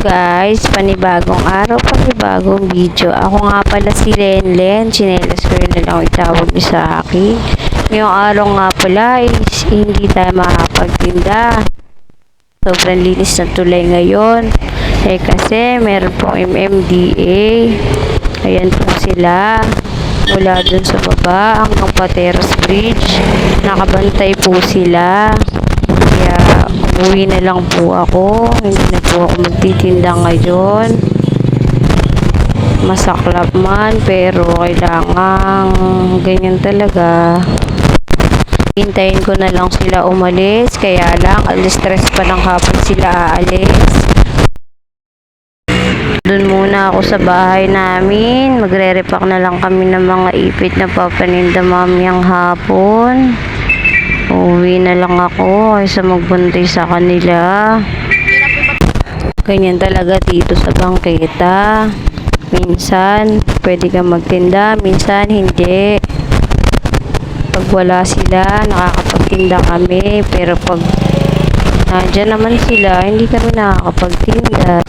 guys, panibagong araw, panibagong video. Ako nga pala si Lenlen, chinelas ko rin na lang itawag niyo sa akin. Ngayong araw nga pala is hindi tayo makakapagtinda. Sobrang linis ng tulay ngayon. Eh kasi meron pong MMDA. Ayan po sila. Mula dun sa baba hanggang Pateros Bridge. Nakabantay po sila. Uwi na lang po ako. Hindi na po ako magtitinda ngayon. Masaklap man pero kailangan ganyan talaga. Hintayin ko na lang sila umalis. Kaya lang, alas stress pa ng hapon sila aalis. Doon muna ako sa bahay namin. Magre-repack na lang kami ng mga ipit na papaninda mamayang hapon. Uwi na lang ako kaysa magbantay sa kanila. Ganyan talaga dito sa bangketa. Minsan, pwede kang magtinda. Minsan, hindi. Pag wala sila, nakakapagtinda kami. Pero pag nandyan naman sila, hindi kami nakakapagtinda.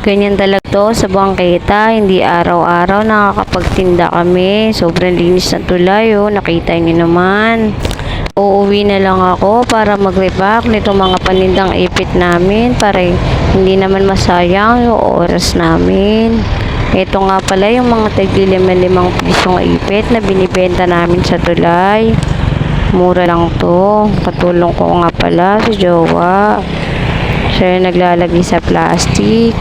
Ganyan talaga to sa bangketa. Hindi araw-araw nakakapagtinda kami. Sobrang linis ng tulay, oh. Nakita niyo naman. Uuwi na lang ako para mag-repack nitong mga panindang ipit namin para hindi naman masayang yung oras namin. Ito nga pala yung mga tagli limang pisong ipit na binibenta namin sa tulay. Mura lang to. Katulong ko nga pala si Jowa. Siya yung naglalagay sa plastic.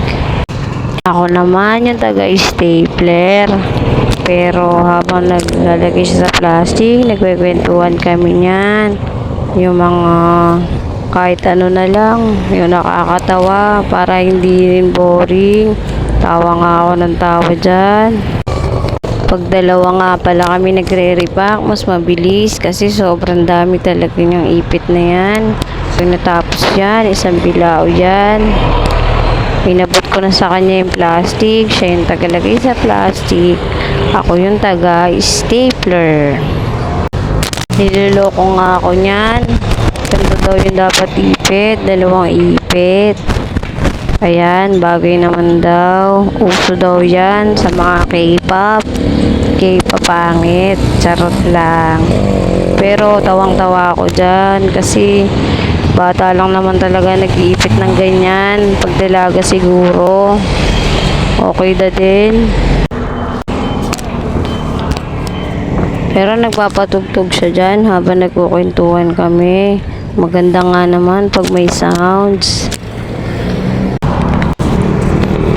Ako naman yung taga-stapler. Pero habang naglalagay siya sa plastic, nagkwentuhan kami niyan. Yung mga kahit ano na lang, yung nakakatawa para hindi rin boring. Tawa nga ako ng tawa dyan. Pag dalawa nga pala kami nagre-repack, mas mabilis kasi sobrang dami talaga yung ipit na yan. Pag natapos yan, isang bilao yan. Pinabot ko na sa kanya yung plastic. Siya yung tagalagay sa plastic. Ako yung taga-stapler. Niloloko nga ako niyan. Ganito daw yung dapat ipit. Dalawang ipit. Ayan, bagay naman daw. Uso daw yan sa mga K-pop. K-pop pangit. Charot lang. Pero tawang-tawa ako dyan kasi bata lang naman talaga nag-iipit ng ganyan. Pagdalaga siguro. Okay da din. Pero nagpapatugtog siya dyan habang nagkukwentuhan kami. Maganda nga naman pag may sounds.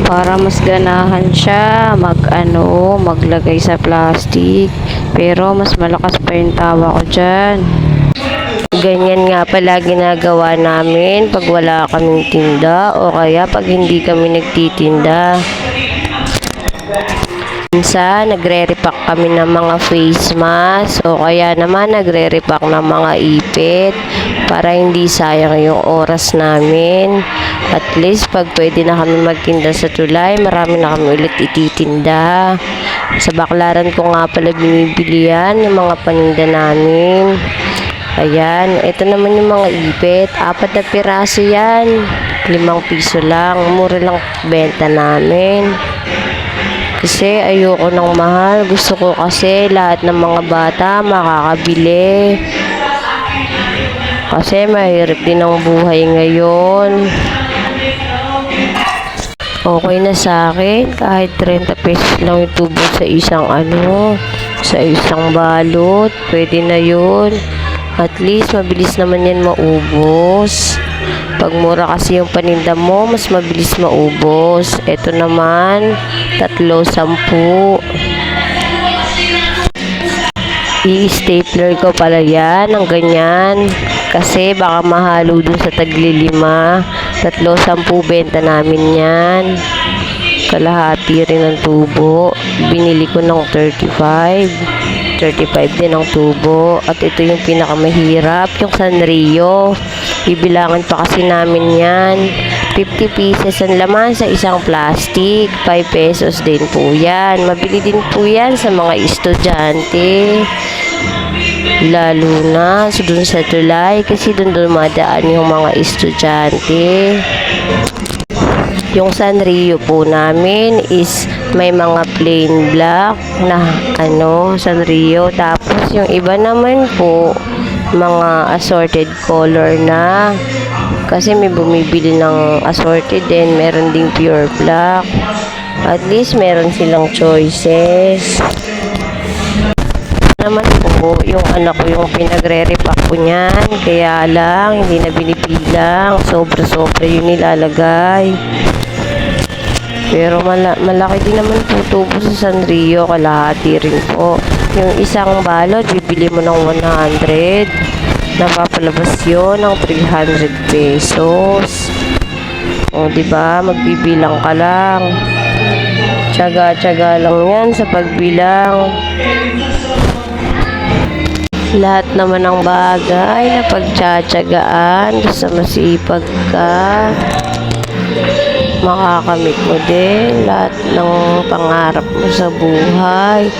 Para mas ganahan siya mag ano, maglagay sa plastic. Pero mas malakas pa yung tawa ko dyan. Ganyan nga pala ginagawa namin pag wala kaming tinda o kaya pag hindi kami nagtitinda. Minsan, nagre-repack kami ng mga face mask o kaya naman nagre-repack ng mga ipit para hindi sayang yung oras namin. At least, pag pwede na kami magtinda sa tulay, marami na kami ulit ititinda. Sa baklaran ko nga pala binibili yan, yung mga paninda namin. Ayan, ito naman yung mga ipit. Apat na piraso yan. Limang piso lang. Mura lang benta namin. Kasi ayoko ng mahal. Gusto ko kasi lahat ng mga bata makakabili. Kasi mahirap din ang buhay ngayon. Okay na sa akin. Kahit 30 pesos lang tubo sa isang ano, sa isang balot. Pwede na yun. At least, mabilis naman yan maubos. Pag mura kasi yung paninda mo, mas mabilis maubos. Ito naman, tatlo, sampu. I-stapler ko pala yan, ng ganyan. Kasi baka mahalo dun sa taglilima. Tatlo, sampu, benta namin yan. Kalahati rin ang tubo. Binili ko ng 35. 35 din ang tubo. At ito yung pinakamahirap, yung Sanrio. Bibilangan pa kasi namin yan. 50 pieces ang laman sa isang plastic. 5 pesos din po yan. Mabili din po yan sa mga estudyante. Lalo na so dun sa tulay kasi dun dumadaan yung mga estudyante. Yung Sanrio po namin is may mga plain black na ano, Sanrio. Tapos yung iba naman po, mga assorted color na. Kasi may bumibili ng assorted din, meron ding pure black. At least meron silang choices naman po, yung anak ko yung pinagre-repack ko niyan. Kaya lang, hindi na binibilang. Sobra-sobra yung nilalagay. Pero mala- malaki din naman po tubo sa Sanrio. Kalahati rin po. Yung isang balot, bibili mo ng 100. Napapalabas yun ng 300 pesos. O, ba Magbibilang ka lang. Tsaga-tsaga lang yan sa pagbilang. Lahat naman ng bagay na pagtsatsagaan, basta masipag ka, makakamit mo din lahat ng pangarap mo sa buhay.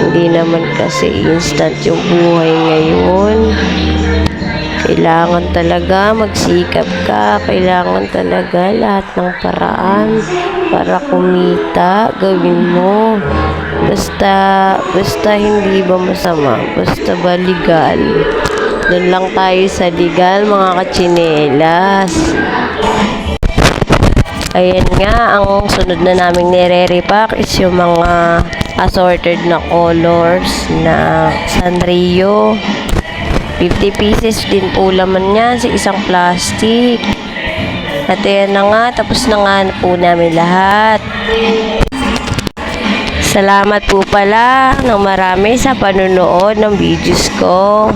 Hindi naman kasi instant yung buhay ngayon. Kailangan talaga magsikap ka. Kailangan talaga lahat ng paraan para kumita. Gawin mo. Basta, basta hindi ba masama. Basta ba legal. Doon lang tayo sa legal mga kachinelas. Ayan nga, ang sunod na naming nire-repack is yung mga assorted na colors na Sanrio. 50 pieces din po laman niya sa isang plastic. At ayan na nga, tapos na nga po namin lahat. Salamat po pala ng marami sa panonood ng videos ko.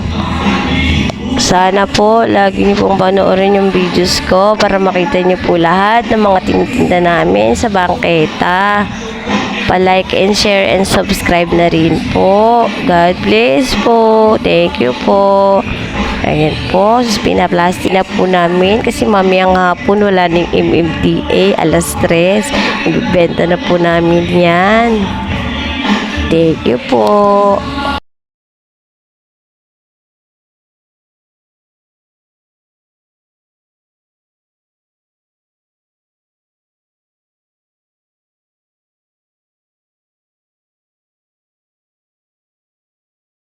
Sana po, lagi niyo pong panoorin yung videos ko para makita niyo po lahat ng mga tinitinda namin sa bangketa. Pa-like and share and subscribe na rin po. God bless po. Thank you po. Ayan po, pinaplasti na po namin kasi mamayang hapon wala ning MMDA, alas 3. Magbibenta na po namin yan. Thank you po.